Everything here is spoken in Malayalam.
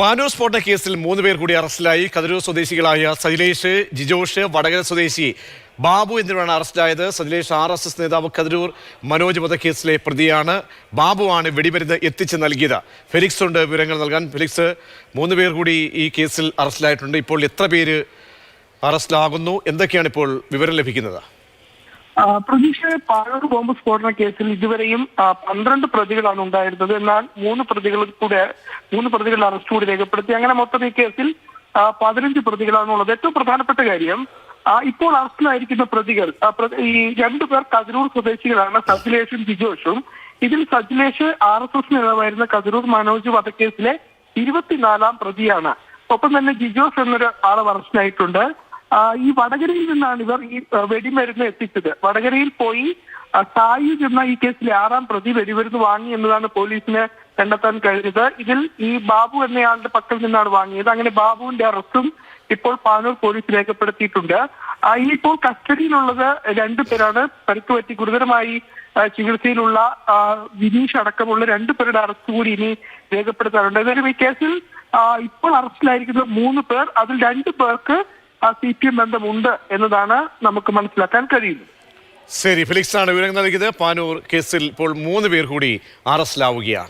പാനൂർ സ്ഫോടന കേസിൽ മൂന്ന് പേർ കൂടി അറസ്റ്റിലായി. കതിരൂർ സ്വദേശികളായ സജിലേഷ് ജിജോഷ് വടകര സ്വദേശി ബാബു എന്നിവരാണ് അറസ്റ്റിലായത്. സജിലേഷ് ആർ എസ് എസ് നേതാവ് കതിരൂർ മനോജ് വധക്കേസിലെ പ്രതിയാണ്. ബാബുവാണ് വെടിമരുന്ന് എത്തിച്ച് നൽകിയത്. ഫെലിക്സ് ഉണ്ട് വിവരങ്ങൾ നൽകാൻ. ഫെലിക്സ് മൂന്ന് പേർ കൂടി ഈ കേസിൽ അറസ്റ്റിലായിട്ടുണ്ട്. ഇപ്പോൾ എത്ര പേര് അറസ്റ്റിലാകുന്നു? എന്തൊക്കെയാണ് ഇപ്പോൾ വിവരം ലഭിക്കുന്നത്? ആ, പ്രതീക്ഷ പാഴൂർ ബോംബ് സ്ഫോടന കേസിൽ ഇതുവരെയും പന്ത്രണ്ട് പ്രതികളാണ് ഉണ്ടായിരുന്നത്. എന്നാൽ മൂന്ന് പ്രതികൾ കൂടെ മൂന്ന് പ്രതികൾ അറസ്റ്റ് കൂടി രേഖപ്പെടുത്തി. അങ്ങനെ മൊത്തം ഈ കേസിൽ പതിനഞ്ച് പ്രതികളാണുള്ളത്. ഏറ്റവും പ്രധാനപ്പെട്ട കാര്യം ഇപ്പോൾ അറസ്റ്റിലായിരിക്കുന്ന പ്രതികൾ ഈ രണ്ടു പേർ കതിരൂർ സ്വദേശികളാണ്. സജിലേഷും ജിജോഷും. ഇതിൽ സജിലേഷ് ആർ എസ് എസ് നേതാവായിരുന്ന കതിരൂർ മനോജ് വധക്കേസിലെ ഇരുപത്തിനാലാം പ്രതിയാണ്. ഒപ്പം തന്നെ ജിജോസ് എന്നൊരു ആളെ അറസ്റ്റിലായിട്ടുണ്ട്. ഈ വടകരയിൽ നിന്നാണ് ഇവർ ഈ വെടിമരുന്ന് എത്തിച്ചത്. വടകരയിൽ പോയി സായുജ് എന്ന ഈ കേസിലെ ആറാം പ്രതി വെടിമരുന്ന് വാങ്ങി എന്നതാണ് പോലീസിന് കണ്ടെത്താൻ കഴിഞ്ഞത്. ഇതിൽ ഈ ബാബു എന്നയാളുടെ പക്കൽ നിന്നാണ് വാങ്ങിയത്. അങ്ങനെ ബാബുവിന്റെ അറസ്റ്റും ഇപ്പോൾ പാനൂർ പോലീസ് രേഖപ്പെടുത്തിയിട്ടുണ്ട്. ഇനിയിപ്പോൾ കസ്റ്റഡിയിലുള്ളത് രണ്ടു പേരാണ്. പരിക്ക് പറ്റി ഗുരുതരമായി ചികിത്സയിലുള്ള വിനീഷ് അടക്കമുള്ള രണ്ടു പേരുടെ അറസ്റ്റ് കൂടി ഇനി രേഖപ്പെടുത്താറുണ്ട് ഏതായാലും ഈ കേസിൽ ഇപ്പോൾ അറസ്റ്റിലായിരിക്കുന്ന മൂന്ന് പേർ അതിൽ രണ്ടു പേർക്ക് സി പി എം ബന്ധമുണ്ട് എന്നതാണ് നമുക്ക് മനസ്സിലാക്കാൻ കഴിയുന്നത്. ശരി ഫെലിക്സ് ആണ് വിവരങ്ങൾ നൽകിയത്. പാനൂർ കേസിൽ ഇപ്പോൾ മൂന്ന് പേർ കൂടി അറസ്റ്റിലാവുകയാണ്.